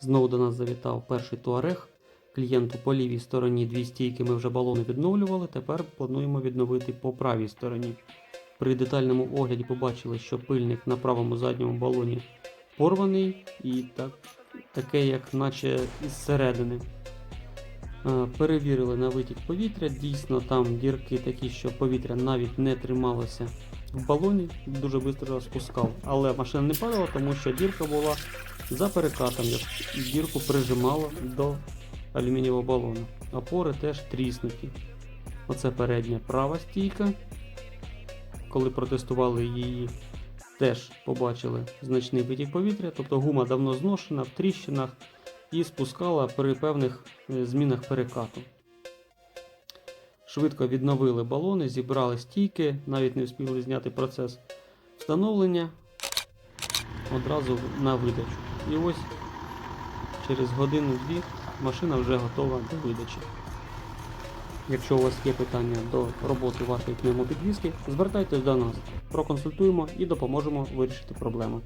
Знову до нас завітав перший туарег. Клієнту по лівій стороні дві стійки ми вже балони відновлювали. Тепер плануємо відновити по правій стороні. При детальному огляді побачили, що пильник на правому задньому балоні порваний і так, таке, як наче із середини. Е, Перевірили на витік повітря. Дійсно, там дірки такі, що повітря навіть не трималося в балоні, дуже швидко спускав. Але машина не падала, тому що дірка була за перекатом. як Дірку прижимало до алюмінієвого балону. Опори теж тріснуті. Оце передня права стійка. Коли протестували її, теж побачили значний витік повітря, тобто гума давно зношена в тріщинах і спускала при певних е, змінах перекату. Швидко відновили балони, зібрали стійки, навіть не встигли зняти процес встановлення одразу на видачу. І ось через годину-дві машина вже готова до видачі. Якщо у вас є питання до роботи вашої пневмопідвізки, звертайтесь до нас, проконсультуємо і допоможемо вирішити проблему.